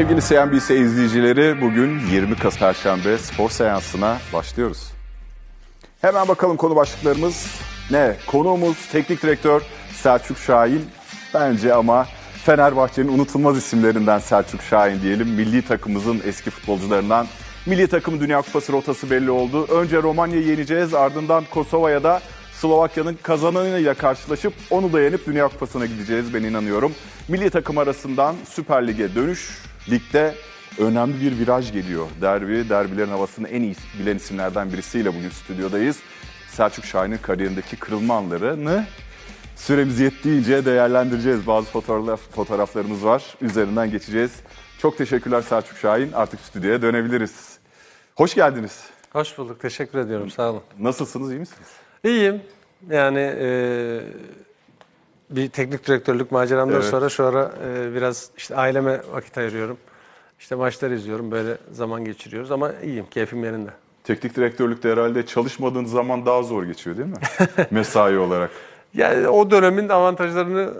Sevgili CNBC izleyicileri bugün 20 Kasım Perşembe spor seansına başlıyoruz. Hemen bakalım konu başlıklarımız ne? Konuğumuz teknik direktör Selçuk Şahin. Bence ama Fenerbahçe'nin unutulmaz isimlerinden Selçuk Şahin diyelim. Milli takımımızın eski futbolcularından. Milli takım Dünya Kupası rotası belli oldu. Önce Romanya'yı yeneceğiz ardından Kosova'ya da Slovakya'nın kazananıyla karşılaşıp onu da yenip Dünya Kupası'na gideceğiz ben inanıyorum. Milli takım arasından Süper Lig'e dönüş. Ligde önemli bir viraj geliyor. Derbi, derbilerin havasını en iyi bilen isimlerden birisiyle bugün stüdyodayız. Selçuk Şahin'in kariyerindeki kırılma anlarını süremiz yettiğince değerlendireceğiz. Bazı fotoğraf, fotoğraflarımız var. Üzerinden geçeceğiz. Çok teşekkürler Selçuk Şahin. Artık stüdyoya dönebiliriz. Hoş geldiniz. Hoş bulduk. Teşekkür ediyorum. Sağ olun. Nasılsınız, iyi misiniz? İyiyim. Yani e, bir teknik direktörlük maceramdan Evet. sonra şu ara e, biraz işte aileme vakit ayırıyorum. İşte maçlar izliyorum. Böyle zaman geçiriyoruz ama iyiyim. Keyfim yerinde. Teknik direktörlükte herhalde çalışmadığınız zaman daha zor geçiyor değil mi? Mesai olarak. Yani o dönemin avantajlarını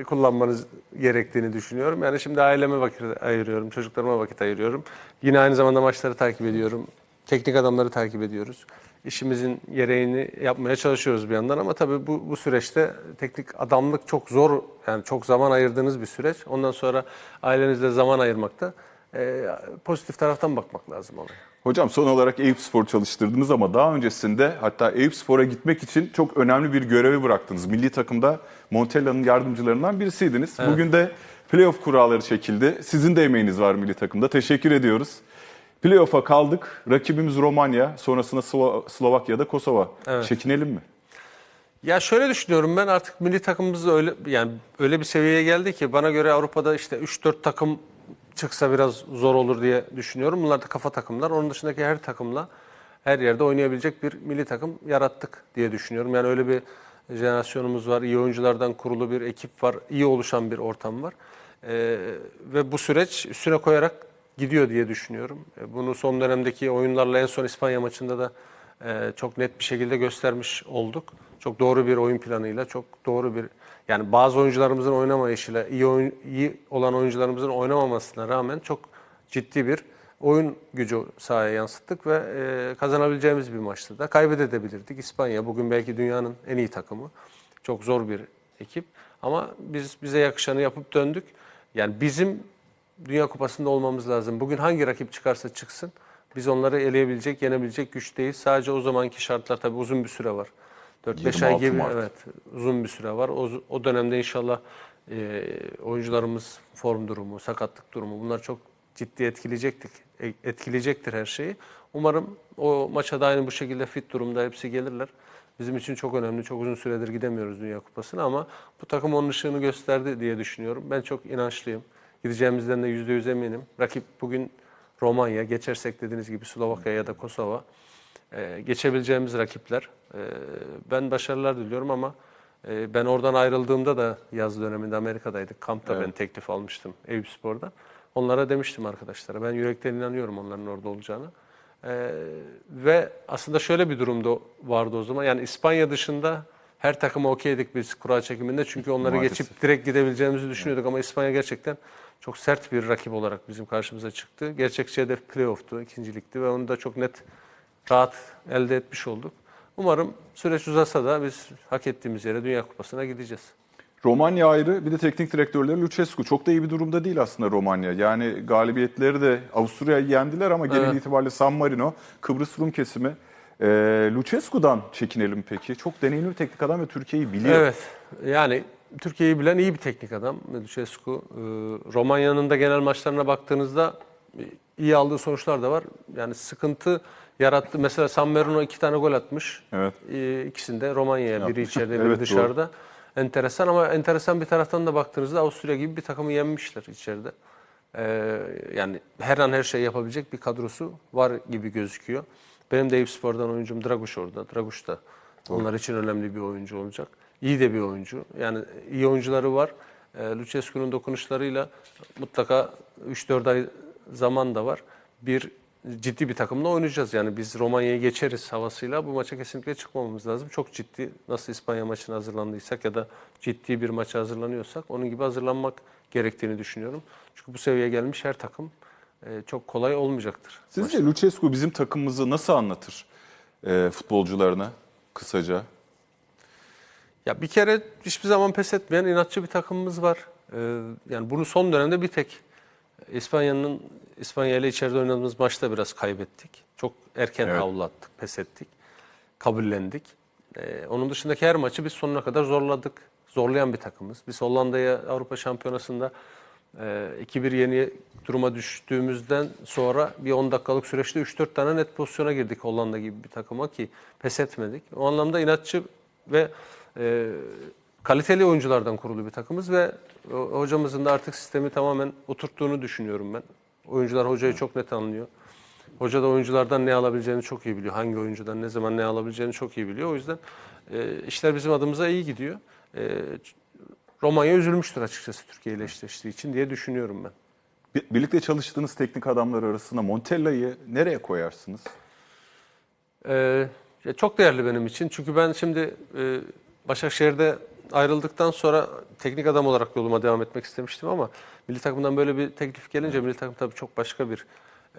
e, kullanmanız gerektiğini düşünüyorum. Yani şimdi aileme vakit ayırıyorum, çocuklarıma vakit ayırıyorum. Yine aynı zamanda maçları takip ediyorum. Teknik adamları takip ediyoruz. İşimizin gereğini yapmaya çalışıyoruz bir yandan ama tabii bu, bu süreçte teknik adamlık çok zor. Yani çok zaman ayırdığınız bir süreç. Ondan sonra ailenizle zaman ayırmakta e, pozitif taraftan bakmak lazım olaya. Hocam son olarak Eyüp Spor çalıştırdınız ama daha öncesinde hatta Eyüp Spor'a gitmek için çok önemli bir görevi bıraktınız. Milli takımda Montella'nın yardımcılarından birisiydiniz. Bugün de playoff kuralları çekildi. Sizin de emeğiniz var milli takımda. Teşekkür ediyoruz. Playoff'a kaldık. Rakibimiz Romanya. Sonrasında Slo- Slovakya'da Kosova. Evet. Çekinelim mi? Ya şöyle düşünüyorum ben artık milli takımımız öyle yani öyle bir seviyeye geldi ki bana göre Avrupa'da işte 3-4 takım çıksa biraz zor olur diye düşünüyorum. Bunlar da kafa takımlar. Onun dışındaki her takımla her yerde oynayabilecek bir milli takım yarattık diye düşünüyorum. Yani öyle bir jenerasyonumuz var. iyi oyunculardan kurulu bir ekip var. iyi oluşan bir ortam var. Ee, ve bu süreç üstüne koyarak gidiyor diye düşünüyorum. E, Bunu son dönemdeki oyunlarla en son İspanya maçında da e, çok net bir şekilde göstermiş olduk. Çok doğru bir oyun planıyla, çok doğru bir yani bazı oyuncularımızın oynamayışıyla, iyi oyun, iyi olan oyuncularımızın oynamamasına rağmen çok ciddi bir oyun gücü sahaya yansıttık ve e, kazanabileceğimiz bir maçtı da. Kaybedebilirdik. İspanya bugün belki dünyanın en iyi takımı. Çok zor bir ekip ama biz bize yakışanı yapıp döndük. Yani bizim Dünya Kupası'nda olmamız lazım. Bugün hangi rakip çıkarsa çıksın biz onları eleyebilecek, yenebilecek güçteyiz. Sadece o zamanki şartlar tabii uzun bir süre var. 4-5 ay 26 gibi Mart. evet uzun bir süre var. O, o dönemde inşallah e, oyuncularımız form durumu, sakatlık durumu bunlar çok ciddi etkileyecektik, e, etkileyecektir her şeyi. Umarım o maça da aynı bu şekilde fit durumda hepsi gelirler. Bizim için çok önemli. Çok uzun süredir gidemiyoruz Dünya Kupası'na ama bu takım onun ışığını gösterdi diye düşünüyorum. Ben çok inançlıyım. Gideceğimizden de %100 eminim. Rakip bugün Romanya, geçersek dediğiniz gibi Slovakya ya da Kosova. Ee, geçebileceğimiz rakipler. Ee, ben başarılar diliyorum ama e, ben oradan ayrıldığımda da yaz döneminde Amerika'daydık. Kampta Evet. ben teklif almıştım Eyüp Spor'da. Onlara demiştim arkadaşlara. Ben yürekten inanıyorum onların orada olacağına. Ee, ve aslında şöyle bir durumda vardı o zaman. Yani İspanya dışında her takıma okeydik biz kura çekiminde. Çünkü onları Maalesef. geçip direkt gidebileceğimizi düşünüyorduk. Ama İspanya gerçekten çok sert bir rakip olarak bizim karşımıza çıktı. Gerçekçi hedef playoff'tu, ikincilikti ve onu da çok net rahat elde etmiş olduk. Umarım süreç uzasa da biz hak ettiğimiz yere Dünya Kupası'na gideceğiz. Romanya ayrı bir de teknik direktörleri Lucescu. Çok da iyi bir durumda değil aslında Romanya. Yani galibiyetleri de Avusturya'yı yendiler ama genel Evet. itibariyle San Marino, Kıbrıs Rum kesimi. Ee, Lucescu'dan çekinelim peki. Çok deneyimli bir teknik adam ve Türkiye'yi biliyor. Evet. Yani Türkiye'yi bilen iyi bir teknik adam Lucescu. Ee, Romanya'nın da genel maçlarına baktığınızda e, iyi aldığı sonuçlar da var. Yani sıkıntı yarattı. Mesela San Marino iki tane gol atmış. Evet. Ee, İkisinde Romanya'ya, biri içeride, biri Evet, doğru. dışarıda. Enteresan ama enteresan bir taraftan da baktığınızda Avusturya gibi bir takımı yenmişler içeride. Ee, yani her an her şey yapabilecek bir kadrosu var gibi gözüküyor. Benim de Eyüp Spor'dan oyuncum Draguş orada. Draguş da onlar için önemli bir oyuncu olacak. İyi de bir oyuncu. Yani iyi oyuncuları var. Ee, Lucescu'nun dokunuşlarıyla mutlaka 3-4 ay zaman da var. Bir ciddi bir takımla oynayacağız. Yani biz Romanya'yı geçeriz havasıyla bu maça kesinlikle çıkmamamız lazım. Çok ciddi nasıl İspanya maçına hazırlandıysak ya da ciddi bir maça hazırlanıyorsak onun gibi hazırlanmak gerektiğini düşünüyorum. Çünkü bu seviyeye gelmiş her takım e, çok kolay olmayacaktır. Sizce Lucescu bizim takımımızı nasıl anlatır e, futbolcularına kısaca? Ya bir kere hiçbir zaman pes etmeyen inatçı bir takımımız var. Ee, yani bunu son dönemde bir tek İspanya'nın İspanya ile içeride oynadığımız maçta biraz kaybettik. Çok erken Evet. havlu attık, pes ettik. Kabullendik. Ee, onun dışındaki her maçı biz sonuna kadar zorladık. Zorlayan bir takımız. Biz Hollanda'ya Avrupa Şampiyonası'nda 2-1 yeni duruma düştüğümüzden sonra bir 10 dakikalık süreçte 3-4 tane net pozisyona girdik Hollanda gibi bir takıma ki pes etmedik. O anlamda inatçı ve e, kaliteli oyunculardan kurulu bir takımız ve o- hocamızın da artık sistemi tamamen oturttuğunu düşünüyorum ben. Oyuncular hocayı çok net anlıyor. Hoca da oyunculardan ne alabileceğini çok iyi biliyor. Hangi oyuncudan ne zaman ne alabileceğini çok iyi biliyor. O yüzden e, işler bizim adımıza iyi gidiyor. E, Romanya üzülmüştür açıkçası Türkiye ile eşleştiği için diye düşünüyorum ben. Bir- Birlikte çalıştığınız teknik adamlar arasında Montella'yı nereye koyarsınız? Ee, ya çok değerli benim için. Çünkü ben şimdi e, Başakşehir'de ayrıldıktan sonra teknik adam olarak yoluma devam etmek istemiştim ama milli takımdan böyle bir teklif gelince milli takım tabii çok başka bir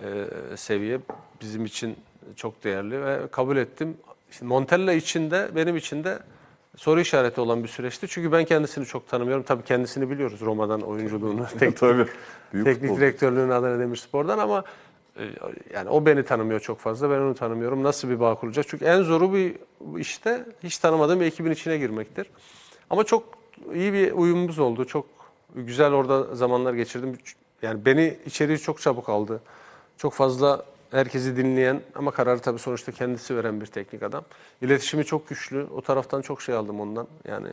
e, seviye. Bizim için çok değerli ve kabul ettim. Şimdi Montella için de benim için de soru işareti olan bir süreçti. Çünkü ben kendisini çok tanımıyorum. Tabii kendisini biliyoruz Roma'dan oyunculuğunu, teknik Tabii. Büyük teknik futbol. direktörlüğünü Adana Demirspor'dan ama e, yani o beni tanımıyor çok fazla. Ben onu tanımıyorum. Nasıl bir bağ kurulacak? Çünkü en zoru bir işte hiç tanımadığım bir ekibin içine girmektir. Ama çok iyi bir uyumumuz oldu. Çok güzel orada zamanlar geçirdim. Yani beni içeriği çok çabuk aldı. Çok fazla herkesi dinleyen ama kararı tabii sonuçta kendisi veren bir teknik adam. İletişimi çok güçlü. O taraftan çok şey aldım ondan. Yani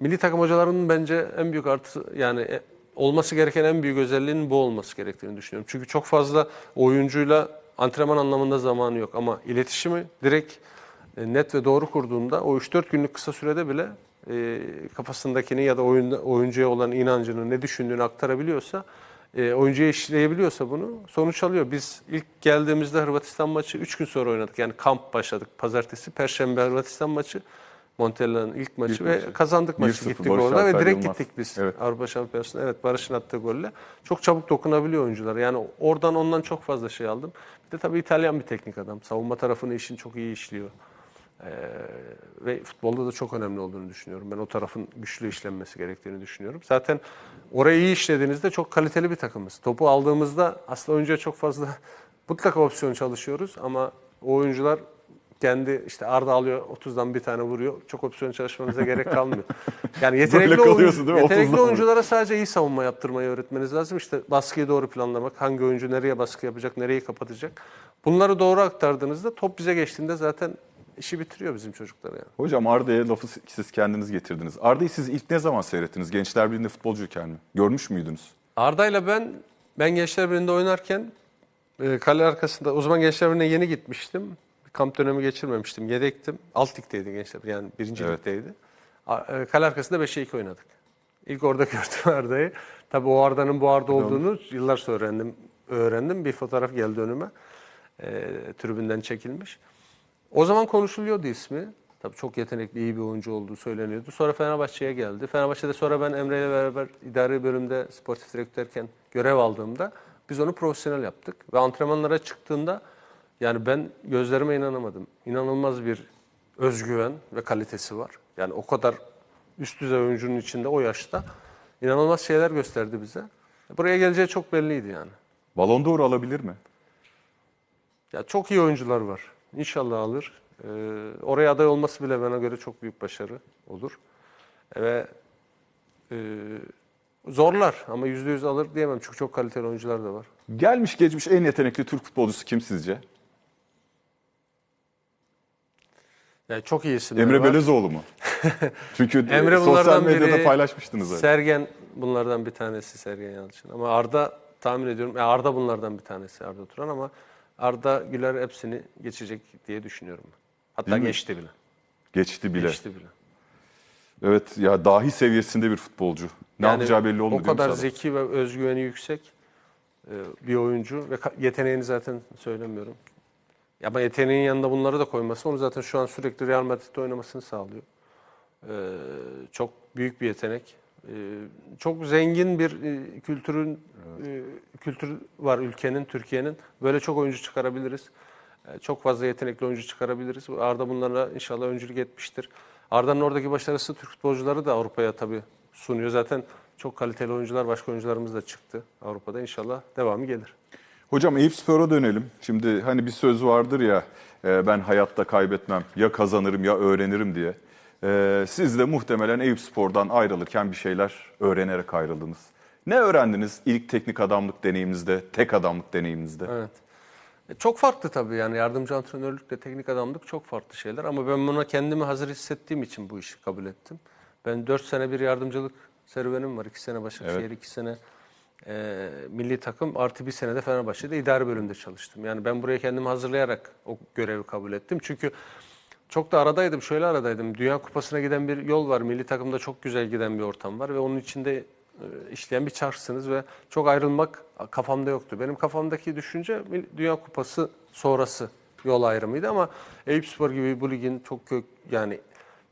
Milli takım hocalarının bence en büyük artı yani e, olması gereken en büyük özelliğinin bu olması gerektiğini düşünüyorum. Çünkü çok fazla oyuncuyla antrenman anlamında zamanı yok ama iletişimi direkt e, net ve doğru kurduğunda o 3-4 günlük kısa sürede bile e, kafasındakini ya da oyunda, oyuncuya olan inancını ne düşündüğünü aktarabiliyorsa e, oyuncuya işleyebiliyorsa bunu sonuç alıyor. Biz ilk geldiğimizde Hırvatistan maçı 3 gün sonra oynadık. Yani kamp başladık pazartesi. Perşembe Hırvatistan maçı. Montella'nın ilk maçı İlk ve maçı. kazandık maçı 1-0 gittik orada ve direkt Yılmaz. gittik biz Evet. Avrupa Şampiyonası'na. Evet Barış'ın attığı golle. Çok çabuk dokunabiliyor oyuncular. Yani oradan ondan çok fazla şey aldım. Bir de tabii İtalyan bir teknik adam. Savunma tarafını işin çok iyi işliyor. Ee, ve futbolda da çok önemli olduğunu düşünüyorum. Ben o tarafın güçlü işlenmesi gerektiğini düşünüyorum. Zaten orayı iyi işlediğinizde çok kaliteli bir takımız. Topu aldığımızda aslında oyuncuya çok fazla mutlaka opsiyon çalışıyoruz ama o oyuncular kendi işte Arda alıyor 30'dan bir tane vuruyor. Çok opsiyon çalışmanıza gerek kalmıyor. Yani yetenekli, oyuncu, değil mi? yetenekli 30'dan oyunculara sadece iyi savunma yaptırmayı öğretmeniz lazım. İşte baskıyı doğru planlamak, hangi oyuncu nereye baskı yapacak, nereyi kapatacak. Bunları doğru aktardığınızda top bize geçtiğinde zaten işi bitiriyor bizim çocuklar yani. Hocam Arda'ya lafı siz kendiniz getirdiniz. Arda'yı siz ilk ne zaman seyrettiniz? Gençler Birliği'nde futbolcuyken mi? Görmüş müydünüz? Arda'yla ben ben Gençler Birliği'nde oynarken e, kale arkasında o zaman Gençler Birliği'ne yeni gitmiştim. Kamp dönemi geçirmemiştim. Yedektim. Alt ligdeydi Gençler yani birinci Evet. ligdeydi. E, Kale arkasında 5'e 2 oynadık. İlk orada gördüm Arda'yı. Tabii o Arda'nın bu Arda olduğunu yıllar sonra öğrendim. öğrendim. Bir fotoğraf geldi önüme. E, tribünden çekilmiş. O zaman konuşuluyordu ismi. Tabii çok yetenekli, iyi bir oyuncu olduğu söyleniyordu. Sonra Fenerbahçe'ye geldi. Fenerbahçe'de sonra ben Emre ile beraber idari bölümde sportif direktörken görev aldığımda biz onu profesyonel yaptık. Ve antrenmanlara çıktığında yani ben gözlerime inanamadım. İnanılmaz bir özgüven ve kalitesi var. Yani o kadar üst düzey oyuncunun içinde o yaşta inanılmaz şeyler gösterdi bize. Buraya geleceği çok belliydi yani. Ballon d'Or alabilir mi? Ya çok iyi oyuncular var. İnşallah alır. Ee, oraya aday olması bile bana göre çok büyük başarı olur. Ve e, zorlar ama yüzde yüz alır diyemem çünkü çok kaliteli oyuncular da var. Gelmiş geçmiş en yetenekli Türk futbolcusu kim sizce? Yani çok iyi isimler Emre var. Belezoğlu mu? Çünkü Emre sosyal bunlardan medyada biri. paylaşmıştınız. zaten. Sergen bunlardan bir tanesi Sergen Yalçın. Ama Arda tahmin ediyorum. Arda bunlardan bir tanesi Arda Turan ama Arda Güler hepsini geçecek diye düşünüyorum. ben. Hatta Değil mi? geçti bile. Geçti bile. Geçti bile. Evet ya dahi seviyesinde bir futbolcu. Ne Yani yapacağı belli olmuyor. O değil mi kadar sahada? zeki ve özgüveni yüksek. e, bir oyuncu ve ka- yeteneğini zaten söylemiyorum. Ya ama yeteneğin yanında bunları da koyması onu zaten şu an sürekli Real Madrid'de oynamasını sağlıyor. Ee, çok büyük bir yetenek. Ee, çok zengin bir e, kültürün e, kültür var ülkenin, Türkiye'nin. Böyle çok oyuncu çıkarabiliriz. Ee, çok fazla yetenekli oyuncu çıkarabiliriz. Arda bunlara inşallah öncülük etmiştir. Arda'nın oradaki başarısı Türk futbolcuları da Avrupa'ya tabii sunuyor. Zaten çok kaliteli oyuncular, başka oyuncularımız da çıktı Avrupa'da. İnşallah devamı gelir. Hocam Eyüpspor'a dönelim. Şimdi hani bir söz vardır ya e, ben hayatta kaybetmem ya kazanırım ya öğrenirim diye. E, siz de muhtemelen Eyüpspor'dan ayrılırken bir şeyler öğrenerek ayrıldınız. Ne öğrendiniz ilk teknik adamlık deneyiminizde, tek adamlık deneyiminizde? Evet. E, Çok farklı tabii yani yardımcı antrenörlükle teknik adamlık çok farklı şeyler ama ben buna kendimi hazır hissettiğim için bu işi kabul ettim. Ben 4 sene bir yardımcılık serüvenim var. 2 sene Başakşehir, Evet. 2 sene e, milli takım artı bir sene de Fenerbahçe'de idari bölümde çalıştım. Yani ben buraya kendimi hazırlayarak o görevi kabul ettim. Çünkü çok da aradaydım, şöyle aradaydım. Dünya Kupası'na giden bir yol var. Milli takımda çok güzel giden bir ortam var ve onun içinde e, işleyen bir çarşısınız ve çok ayrılmak kafamda yoktu. Benim kafamdaki düşünce Dünya Kupası sonrası yol ayrımıydı ama Eyüpspor gibi bu ligin çok kök yani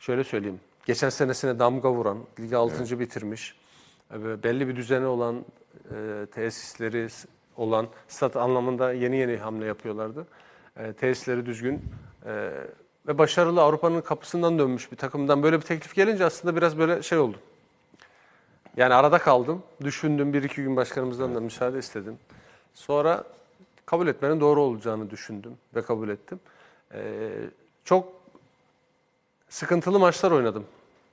şöyle söyleyeyim. Geçen senesine damga vuran, ligi 6. bitirmiş, e, belli bir düzeni olan e, tesisleri olan stat anlamında yeni yeni hamle yapıyorlardı. E, tesisleri düzgün e, ve başarılı Avrupa'nın kapısından dönmüş bir takımdan böyle bir teklif gelince aslında biraz böyle şey oldum. Yani arada kaldım. Düşündüm. Bir iki gün başkanımızdan da müsaade istedim. Sonra kabul etmenin doğru olacağını düşündüm ve kabul ettim. Ee, çok sıkıntılı maçlar oynadım.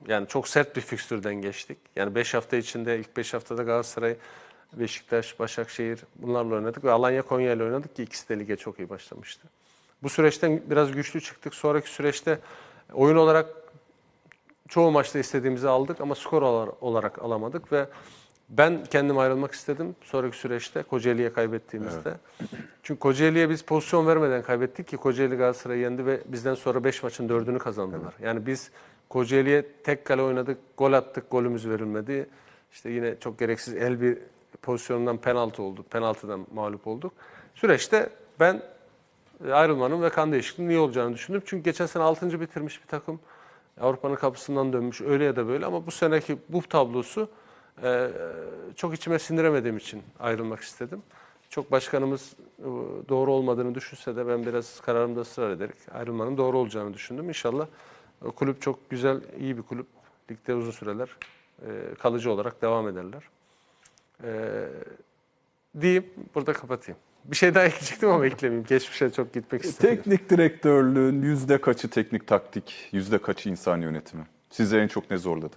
Yani çok sert bir fikstürden geçtik. Yani 5 hafta içinde ilk 5 haftada Galatasaray, Beşiktaş, Başakşehir bunlarla oynadık ve Alanya Konya ile oynadık ki ikisi de lige çok iyi başlamıştı. Bu süreçten biraz güçlü çıktık. Sonraki süreçte oyun olarak çoğu maçta istediğimizi aldık ama skor olar- olarak alamadık ve ben kendim ayrılmak istedim sonraki süreçte Kocaeli'ye kaybettiğimizde. Çünkü Kocaeli'ye biz pozisyon vermeden kaybettik ki Kocaeli Galatasaray'ı yendi ve bizden sonra 5 maçın 4'ünü kazandılar. Yani biz Kocaeli'ye tek kale oynadık, gol attık, golümüz verilmedi. İşte yine çok gereksiz el bir pozisyonundan penaltı oldu, penaltıdan mağlup olduk. Süreçte ben ayrılmanın ve kan değişikliğinin iyi olacağını düşündüm. Çünkü geçen sene 6. bitirmiş bir takım. Avrupa'nın kapısından dönmüş öyle ya da böyle ama bu seneki bu tablosu e, çok içime sindiremediğim için ayrılmak istedim. Çok başkanımız e, doğru olmadığını düşünse de ben biraz kararımda ısrar ederek ayrılmanın doğru olacağını düşündüm. İnşallah e, kulüp çok güzel, iyi bir kulüp. Ligde uzun süreler e, kalıcı olarak devam ederler. E, diyeyim, burada kapatayım. Bir şey daha ekleyecektim ama eklemeyeyim. Geçmişe çok gitmek istemiyorum. Teknik direktörlüğün yüzde kaçı teknik taktik, yüzde kaçı insan yönetimi? Sizi en çok ne zorladı?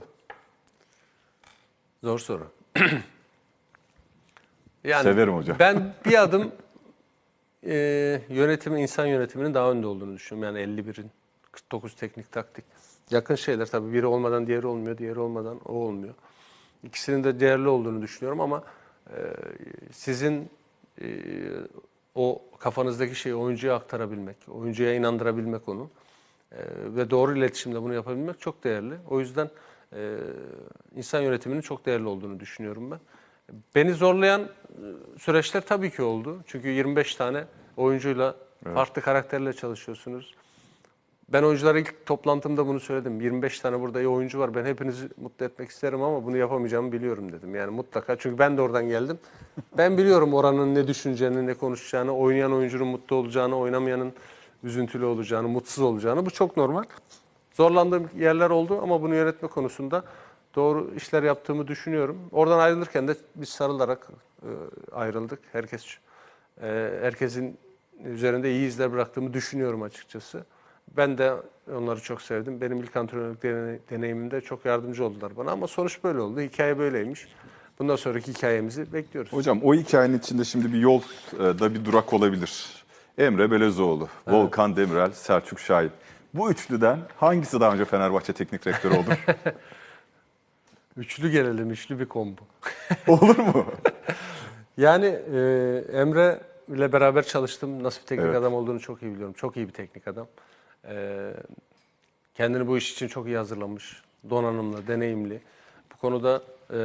Zor soru. yani Severim hocam. Ben bir adım e, yönetimi, insan yönetiminin daha önde olduğunu düşünüyorum. Yani 51'in 49 teknik taktik. Yakın şeyler tabii biri olmadan diğeri olmuyor, diğeri olmadan o olmuyor. İkisinin de değerli olduğunu düşünüyorum ama e, sizin e, o kafanızdaki şeyi oyuncuya aktarabilmek, oyuncuya inandırabilmek onu e, ve doğru iletişimde bunu yapabilmek çok değerli. O yüzden e, insan yönetiminin çok değerli olduğunu düşünüyorum ben. Beni zorlayan e, süreçler tabii ki oldu. Çünkü 25 tane oyuncuyla farklı karakterle çalışıyorsunuz. Ben oyunculara ilk toplantımda bunu söyledim. 25 tane burada iyi oyuncu var. Ben hepinizi mutlu etmek isterim ama bunu yapamayacağımı biliyorum dedim. Yani mutlaka. Çünkü ben de oradan geldim. Ben biliyorum oranın ne düşüneceğini, ne konuşacağını, oynayan oyuncunun mutlu olacağını, oynamayanın üzüntülü olacağını, mutsuz olacağını. Bu çok normal. Zorlandığım yerler oldu ama bunu yönetme konusunda doğru işler yaptığımı düşünüyorum. Oradan ayrılırken de biz sarılarak e, ayrıldık. Herkes e, herkesin üzerinde iyi izler bıraktığımı düşünüyorum açıkçası. Ben de onları çok sevdim. Benim ilk antrenörlük dene- deneyimimde çok yardımcı oldular bana ama sonuç böyle oldu. Hikaye böyleymiş. Bundan sonraki hikayemizi bekliyoruz. Hocam o hikayenin içinde şimdi bir yol e, da bir durak olabilir. Emre Belezoğlu, Volkan Demirel, Selçuk Şahin. Bu üçlüden hangisi daha önce Fenerbahçe teknik direktörü olur? Üçlü gelelim, üçlü bir kombo. olur mu? Yani e, Emre ile beraber çalıştım. Nasıl bir teknik Evet. adam olduğunu çok iyi biliyorum. Çok iyi bir teknik adam. E, kendini bu iş için çok iyi hazırlamış. Donanımlı, deneyimli. Bu konuda e,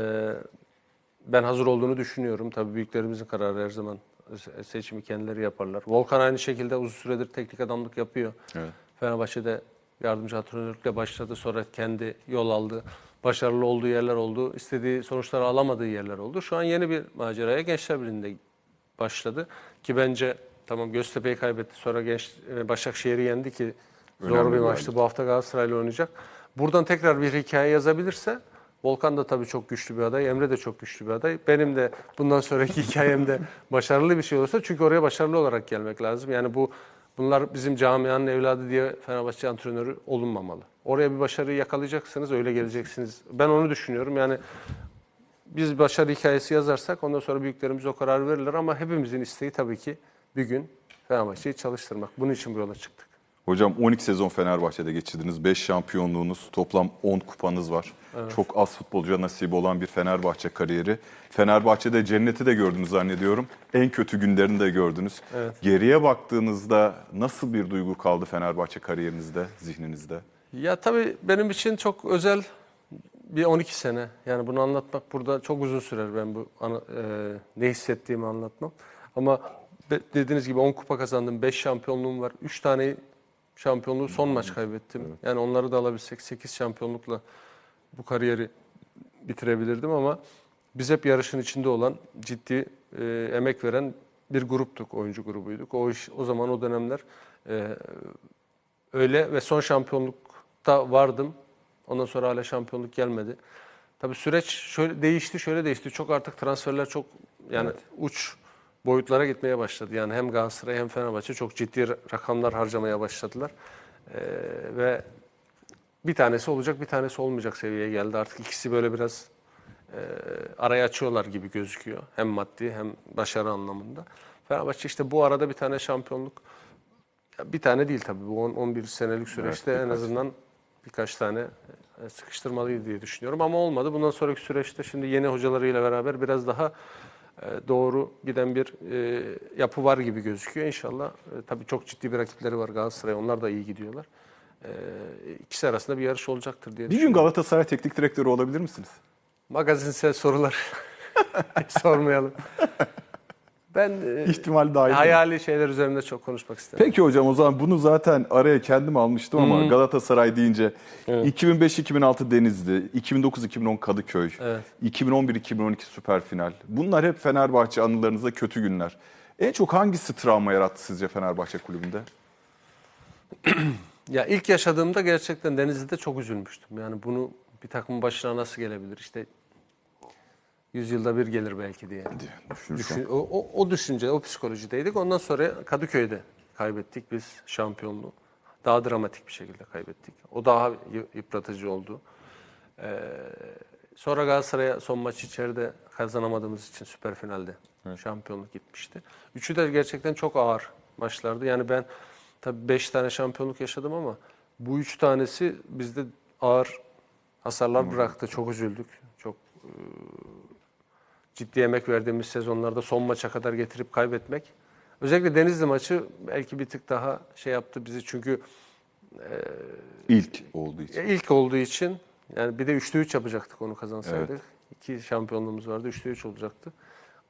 ben hazır olduğunu düşünüyorum. Tabii büyüklerimizin kararı her zaman se- seçimi kendileri yaparlar. Volkan aynı şekilde uzun süredir teknik adamlık yapıyor. Evet. Fenerbahçe'de yardımcı antrenörlükle başladı. Sonra kendi yol aldı. Başarılı olduğu yerler oldu. istediği sonuçları alamadığı yerler oldu. Şu an yeni bir maceraya Gençler Birliği'nde başladı. Ki bence tamam Göztepe'yi kaybetti. Sonra Genç, e, Başakşehir'i yendi ki zor Önemli bir maçtı. Bu hafta Galatasaray'la oynayacak. Buradan tekrar bir hikaye yazabilirse Volkan da tabii çok güçlü bir aday. Emre de çok güçlü bir aday. Benim de bundan sonraki hikayemde başarılı bir şey olursa çünkü oraya başarılı olarak gelmek lazım. Yani bu bunlar bizim camianın evladı diye Fenerbahçe antrenörü olunmamalı. Oraya bir başarıyı yakalayacaksınız öyle geleceksiniz. Ben onu düşünüyorum. Yani biz başarı hikayesi yazarsak ondan sonra büyüklerimiz o karar verirler ama hepimizin isteği tabii ki bir gün Fenerbahçe'yi çalıştırmak. Bunun için bu yola çıktık. Hocam 12 sezon Fenerbahçe'de geçirdiniz. 5 şampiyonluğunuz, toplam 10 kupanız var. Çok az futbolcuya nasip olan bir Fenerbahçe kariyeri. Fenerbahçe'de cenneti de gördünüz zannediyorum. En kötü günlerini de gördünüz. Evet. Geriye baktığınızda nasıl bir duygu kaldı Fenerbahçe kariyerinizde, zihninizde? Ya tabii benim için çok özel bir 12 sene. Yani bunu anlatmak burada çok uzun sürer ben bu e, ne hissettiğimi anlatmam. Ama dediğiniz gibi 10 kupa kazandım, 5 şampiyonluğum var. 3 tane şampiyonluğu son maç kaybettim. Yani onları da alabilsek 8 şampiyonlukla bu kariyeri bitirebilirdim ama biz hep yarışın içinde olan, ciddi e, emek veren bir gruptuk, oyuncu grubuyduk. O iş o zaman o dönemler e, öyle ve son şampiyonlukta vardım. Ondan sonra hala şampiyonluk gelmedi. Tabii süreç şöyle değişti, şöyle değişti. Çok artık transferler çok yani uç boyutlara gitmeye başladı. Yani hem Galatasaray hem Fenerbahçe çok ciddi rakamlar harcamaya başladılar. Ee, ve bir tanesi olacak, bir tanesi olmayacak seviyeye geldi. Artık ikisi böyle biraz e, arayı açıyorlar gibi gözüküyor. Hem maddi hem başarı anlamında. Fenerbahçe işte bu arada bir tane şampiyonluk bir tane değil tabii. Bu on- 11 senelik süreçte en birkaç. azından birkaç tane e, sıkıştırmalıydı diye düşünüyorum. Ama olmadı. Bundan sonraki süreçte şimdi yeni hocalarıyla beraber biraz daha doğru giden bir e, yapı var gibi gözüküyor. İnşallah e, tabii çok ciddi bir rakipleri var Galatasaray. Onlar da iyi gidiyorlar. E, ikisi arasında bir yarış olacaktır diye Bir gün. Galatasaray teknik direktörü olabilir misiniz? Magazinsel sorular sormayalım. Ben e, İhtimal dahil. hayali şeyler üzerinde çok konuşmak istemiyorum. Peki hocam o zaman bunu zaten araya kendim almıştım ama Galatasaray deyince 2005-2006 Denizli, 2009-2010 Kadıköy, Evet. 2011-2012 Süper Final. Bunlar hep Fenerbahçe anılarınızda kötü günler. En çok hangisi travma yarattı sizce Fenerbahçe kulübünde? Ya ilk yaşadığımda gerçekten Denizli'de çok üzülmüştüm. Yani bunu bir takımın başına nasıl gelebilir? İşte 100 yılda bir gelir belki diye. Düşün, o, o, o düşünce, o psikolojideydik. Ondan sonra Kadıköy'de kaybettik biz şampiyonluğu. Daha dramatik bir şekilde kaybettik. O daha yı- yıpratıcı oldu. Ee, sonra Galatasaray'a son maç içeride kazanamadığımız için süper finalde şampiyonluk gitmişti. Üçü de gerçekten çok ağır maçlardı. Yani ben tabii beş tane şampiyonluk yaşadım ama bu üç tanesi bizde ağır hasarlar bıraktı. Çok üzüldük. Çok e, ciddi emek verdiğimiz sezonlarda son maça kadar getirip kaybetmek. Özellikle Denizli maçı belki bir tık daha şey yaptı bizi çünkü İlk olduğu için. ilk olduğu için yani bir de 3'te 3 yapacaktık onu kazansaydık. İki şampiyonluğumuz vardı 3'te 3 olacaktı.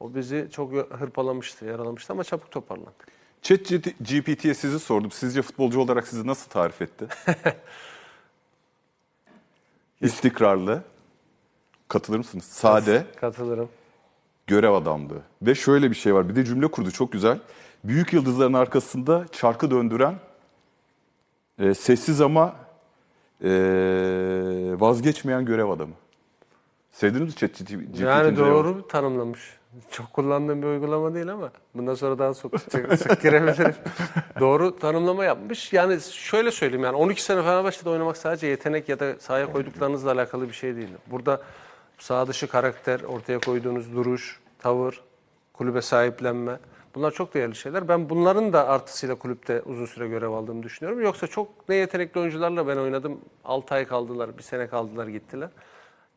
O bizi çok hırpalamıştı, yaralamıştı ama çabuk toparlandık. Chat GPT'ye sizi sordum. Sizce futbolcu olarak sizi nasıl tarif etti? İstikrarlı. Katılır mısınız? Sade. Katılırım. Görev adamlığı. Ve şöyle bir şey var. Bir de cümle kurdu çok güzel. Büyük yıldızların arkasında çarkı döndüren e, sessiz ama e, vazgeçmeyen görev adamı. Sevdiniz mi ChatGPT'nin Yani doğru tanımlamış. Çok kullandığım bir uygulama değil ama bundan sonra daha sık, sık girebilirim. doğru tanımlama yapmış. Yani şöyle söyleyeyim yani 12 sene Fenerbahçe'de oynamak sadece yetenek ya da sahaya koyduklarınızla alakalı bir şey değil. Burada sağ dışı karakter, ortaya koyduğunuz duruş, tavır, kulübe sahiplenme. Bunlar çok değerli şeyler. Ben bunların da artısıyla kulüpte uzun süre görev aldığımı düşünüyorum. Yoksa çok ne yetenekli oyuncularla ben oynadım. 6 ay kaldılar, bir sene kaldılar gittiler.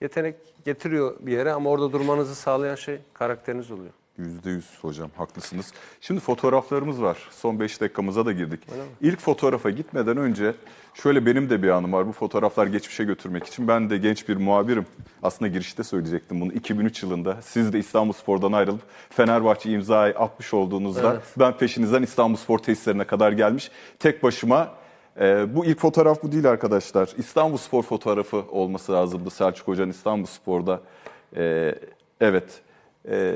Yetenek getiriyor bir yere ama orada durmanızı sağlayan şey karakteriniz oluyor. Yüzde yüz hocam haklısınız. Şimdi fotoğraflarımız var. Son 5 dakikamıza da girdik. İlk fotoğrafa gitmeden önce şöyle benim de bir anım var. Bu fotoğraflar geçmişe götürmek için. Ben de genç bir muhabirim. Aslında girişte söyleyecektim bunu. 2003 yılında siz de İstanbulspor'dan ayrılıp Fenerbahçe imzayı atmış olduğunuzda Evet. ben peşinizden İstanbulspor tesislerine kadar gelmiş. Tek başıma e, bu ilk fotoğraf bu değil arkadaşlar. İstanbulspor fotoğrafı olması lazımdı Selçuk Hoca'nın İstanbulspor'da. E, evet. Ee,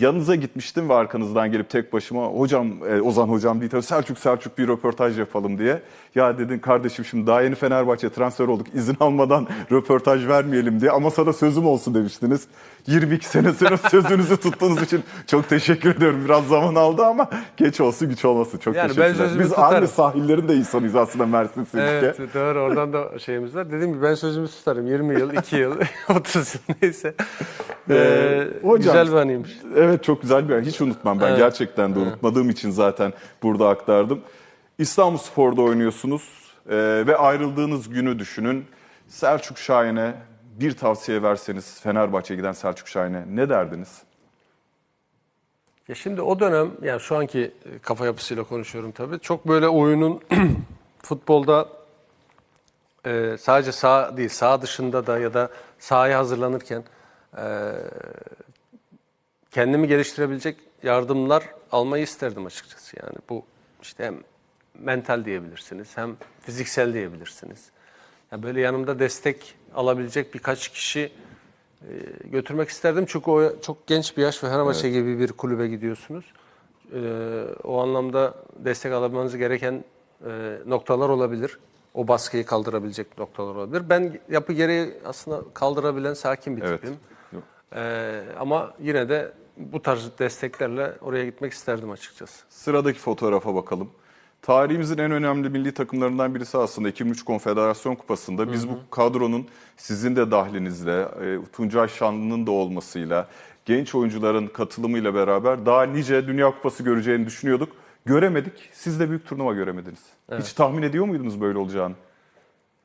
yanınıza gitmiştim ve arkanızdan gelip tek başıma hocam e, Ozan hocam değil Selçuk Selçuk bir röportaj yapalım diye. Ya dedin kardeşim şimdi daha yeni Fenerbahçe transfer olduk izin almadan röportaj vermeyelim diye ama sana sözüm olsun demiştiniz. 22 sene sonra sözünüzü tuttuğunuz için çok teşekkür ediyorum. Biraz zaman aldı ama geç olsun güç olmasın. Çok Yani teşekkürler. Biz tutarım. aynı sahillerin de insanıyız aslında Mersin Silifke. Evet doğru oradan da şeyimiz var. Dediğim gibi ben sözümü tutarım. 20 yıl, 2 yıl, 30 yıl neyse. Ee, hocam- güzel bir anıymış. Evet çok güzel bir an. Hiç unutmam ben. Evet. Gerçekten de unutmadığım için zaten burada aktardım. İstanbul Spor'da oynuyorsunuz e, ve ayrıldığınız günü düşünün. Selçuk Şahin'e bir tavsiye verseniz Fenerbahçe'ye giden Selçuk Şahin'e ne derdiniz? Ya şimdi o dönem yani şu anki kafa yapısıyla konuşuyorum tabii. Çok böyle oyunun futbolda e, sadece sağ değil sağ dışında da ya da sahaya hazırlanırken e, kendimi geliştirebilecek yardımlar almayı isterdim açıkçası. Yani bu işte hem mental diyebilirsiniz hem fiziksel diyebilirsiniz. Ya böyle yanımda destek alabilecek birkaç kişi e, götürmek isterdim. Çünkü o çok genç bir yaş ve Fenerbahçe gibi bir kulübe gidiyorsunuz. E, o anlamda destek alabilmeniz gereken e, noktalar olabilir. O baskıyı kaldırabilecek noktalar olabilir. Ben yapı gereği aslında kaldırabilen sakin bir Evet. tipim. Yok. E, ama yine de bu tarz desteklerle oraya gitmek isterdim açıkçası. Sıradaki fotoğrafa bakalım. Tarihimizin en önemli milli takımlarından birisi aslında 2003 Konfederasyon Kupası'nda. Biz bu kadronun sizin de dahlinizle, e, Tuncay Şanlı'nın da olmasıyla, genç oyuncuların katılımıyla beraber daha nice Dünya Kupası göreceğini düşünüyorduk. Göremedik. Siz de büyük turnuva göremediniz. Hiç tahmin ediyor muydunuz böyle olacağını?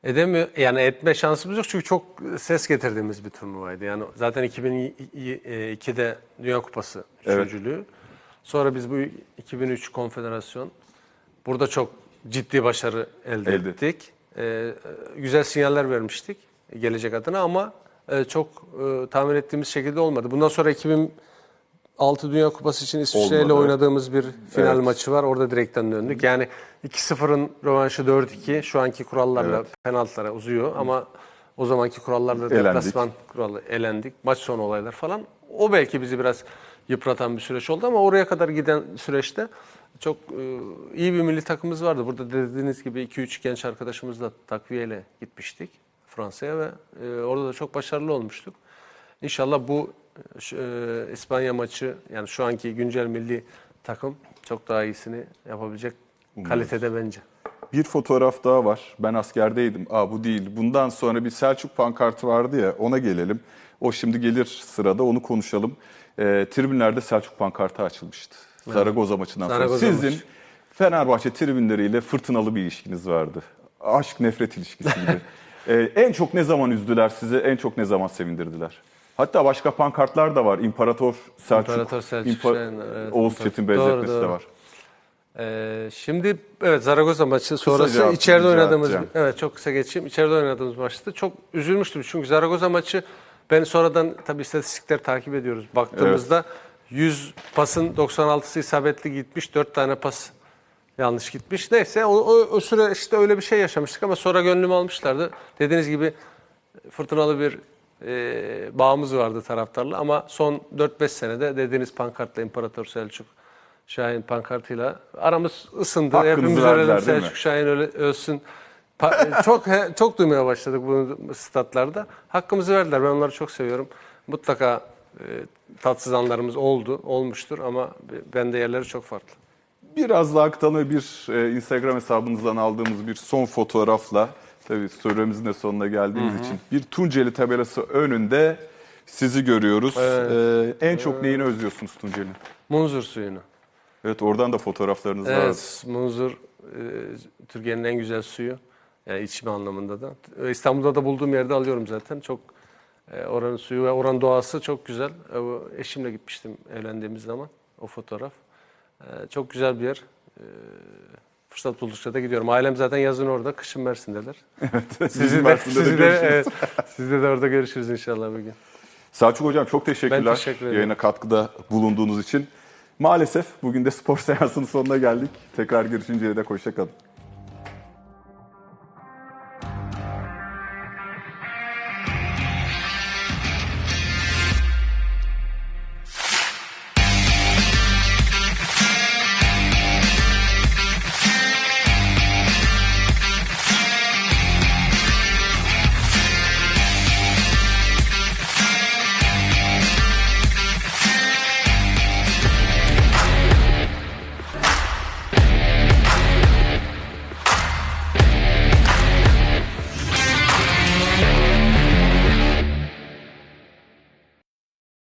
Edemiyor yani etme şansımız yok çünkü çok ses getirdiğimiz bir turnuvaydı. Yani zaten 2002'de Dünya Kupası Evet. üçüncülüğü. Sonra biz bu 2003 Konfederasyon burada çok ciddi başarı elde, Elde. ettik. Ee, güzel sinyaller vermiştik gelecek adına ama e, çok e, tahmin ettiğimiz şekilde olmadı. Bundan sonra 2006 Dünya Kupası için İsviçre ile oynadığımız bir final Evet. maçı var. Orada direkten döndük. Yani 2-0'ın rövanşı 4-2 şu anki kurallarla Evet. penaltılara uzuyor ama o zamanki kurallarla deplasman kuralı elendik. Maç sonu olaylar falan. O belki bizi biraz yıpratan bir süreç oldu ama oraya kadar giden süreçte çok e, iyi bir milli takımımız vardı. Burada dediğiniz gibi 2-3 genç arkadaşımızla takviyeyle gitmiştik Fransa'ya ve e, orada da çok başarılı olmuştuk. İnşallah bu e, e, İspanya maçı yani şu anki güncel milli takım çok daha iyisini yapabilecek kalitede bence. Bir fotoğraf daha var. Ben askerdeydim. Aa bu değil. Bundan sonra bir Selçuk pankartı vardı ya ona gelelim. O şimdi gelir sırada onu konuşalım. Ee, tribünlerde Selçuk pankartı açılmıştı. Zaragoza maçından sonra. Zaragoza Sizin maçı. Fenerbahçe tribünleriyle fırtınalı bir ilişkiniz vardı. Aşk nefret ilişkisi gibi. Ee, en çok ne zaman üzdüler sizi? En çok ne zaman sevindirdiler? Hatta başka pankartlar da var. İmparator Selçuk, İmparator Selçuk, İmpa- Şahin, evet, Oğuz İmparator- Çetin Doğru, benzetmesi de doğru. var. Ee, şimdi evet Zaragoza maçı sonrası cevap içeride oynadığımız edeceğim. evet çok kısa geçeyim. İçeride oynadığımız maçtı. Çok üzülmüştüm çünkü Zaragoza maçı ben sonradan tabii istatistikler takip ediyoruz. Baktığımızda 100 pasın 96'sı isabetli gitmiş, 4 tane pas yanlış gitmiş. Neyse o, o, o süre işte öyle bir şey yaşamıştık ama sonra gönlümü almışlardı. Dediğiniz gibi fırtınalı bir e, bağımız vardı taraftarla ama son 4-5 senede dediğiniz pankartla İmparator Selçuk Şahin pankartıyla aramız ısındı. Hakkınızı Hepimiz mi? Selçuk Şahin öyle ölsün. Pa- çok he- çok duymaya başladık bunu statlarda. Hakkımızı verdiler. Ben onları çok seviyorum. Mutlaka e, tatsız anlarımız oldu, olmuştur ama bende yerleri çok farklı. Biraz daha aktarma bir e, Instagram hesabınızdan aldığımız bir son fotoğrafla tabii süremizin de sonuna geldiğimiz için bir Tunceli tabelası önünde sizi görüyoruz. E, en çok neyini özlüyorsunuz Tunceli'nin? Munzur suyunu. Evet oradan da fotoğraflarınız vardı. Evet, Munzur e, Türkiye'nin en güzel suyu. Yani içme anlamında da. E, İstanbul'da da bulduğum yerde alıyorum zaten. Çok E, oranın suyu ve oranın doğası çok güzel. E, eşimle gitmiştim evlendiğimiz zaman o fotoğraf. E, çok güzel bir yer. E, fırsat buldukça da gidiyorum. Ailem zaten yazın orada, kışın Mersin'deler. Sizi de, Mersin'de de sizi de, görüşürüz. evet, sizle de orada görüşürüz inşallah bir gün. Selçuk Hocam çok teşekkürler Ben teşekkür ederim. yayına katkıda bulunduğunuz için. Maalesef bugün de spor seansının sonuna geldik. Tekrar görüşünceye dek hoşçakalın.